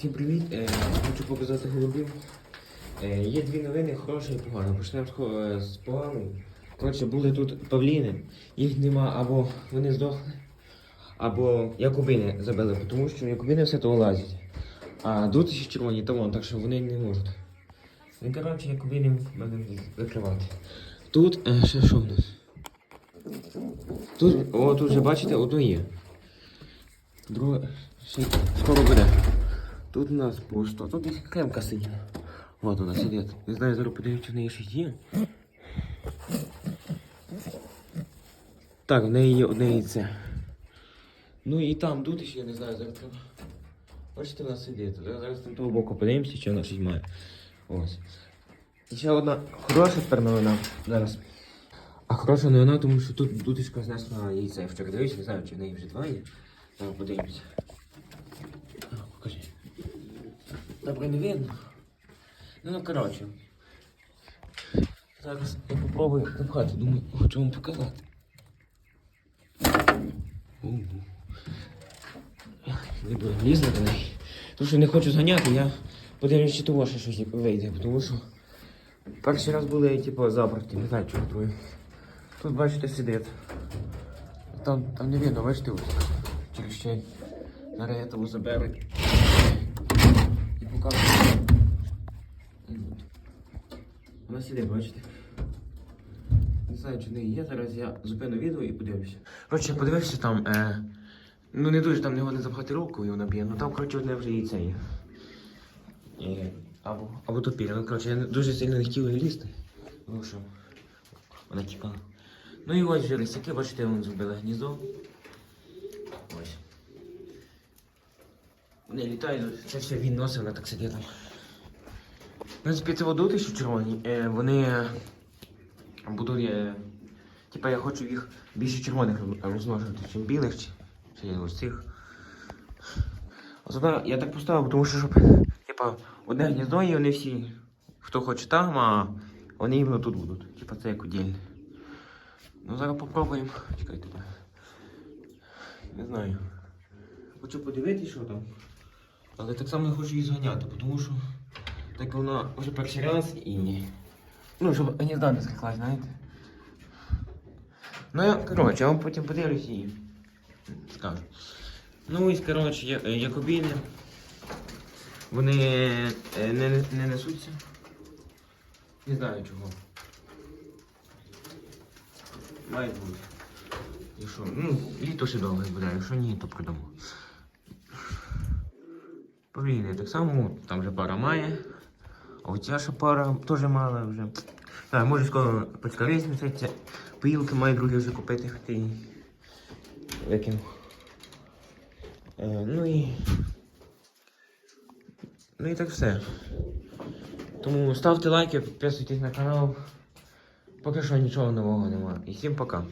Всім привіт! Е, хочу показати голубів. Е, є дві новини, хороша і погана. Почнемо з, е, поганої. Коротше, були тут павліни, їх нема або вони здохли, або якубини забили, тому що якубини все то лазять. А дути ще червоні талон, так що вони не можуть. Ну, коротше, якубини в мене викривати. Тут е, ще що в нас? Тут, о, тут вже бачите, одно є. Друге, ще скоро буде. Тут у нас пусто. Тут десь кремка сиділа. Вот вона сидить. Не знаю, зараз подивлюсь, чи в неї щось є. Так, в неї є одне яйце. Ну і там тут ще, я не знаю, зараз треба. Бачите, вона сидить. Зараз там того боку подивимося, чи вона щось має. Ось. І ще одна хороша тепер новина. Зараз. А хороша новина, тому що тут дуточка знесла яйце. Вчора дивився, не знаю, чи в неї вже два є. Зараз подивимося. Покажи. Добре, не видно. Ну, ну коротше. Зараз я попробую запхати, думаю, хочу вам показати. Не буду лізти до неї. Тому що не хочу зганяти, я подивлюсь, чи того ще щось вийде, тому що перший раз були, типу, забраті, не знаю, чого троє. Тут, бачите, сидить. Там, там не видно, бачите, ось. Через щель. Зараз я того заберу. І покажу. Вона сидить, бачите? Не знаю, чи в неї є. Зараз я зупину відео і подивлюся. Коротше, я подивився там. Е, ну не дуже там не запхати руку і вона б'є. Ну там, коротше, одне вже є. Е, або, або тут. Ну, коротше, я дуже сильно не хотів її лізти. Ну що, вона тікала. Ну і ось вже лисяки, бачите, вони зробили гніздо. Ось. Вони літають, це все він носив, вона так сидить там. В принципі, це водути, що червоні. Е, вони будуть. Е, типа я хочу їх більше червоних розмножити, ніж білих чи, ось цих. А я так поставив, тому що щоб, типа, одне гніздо і вони всі, хто хоче там, а вони іменно тут будуть. Типа це як удільне. Ну зараз попробуємо. Чекайте. Не знаю. Хочу подивитися, що там. Але так само я хочу її зганяти, тому що так вона вже перший раз і. Ну, щоб гнізда не зриклась, знаєте. Ну я, коротше, я вам потім подивлюсь і скажу. Ну ось, коротше, е, якобіни. Вони е, не, не несуться. Не знаю чого. Має бути. І що? Ну, літо ще довго буде, якщо ні, то придумав. Повільний так само, там вже пара має. А оця ще пара теж мала вже. Так, може скоро почкарись несеться. Поїлки маю другі вже купити, хоч і викинув. Е, ну і. Ну і так все. Тому ставте лайки, підписуйтесь на канал. Поки що нічого нового немає. І всім пока.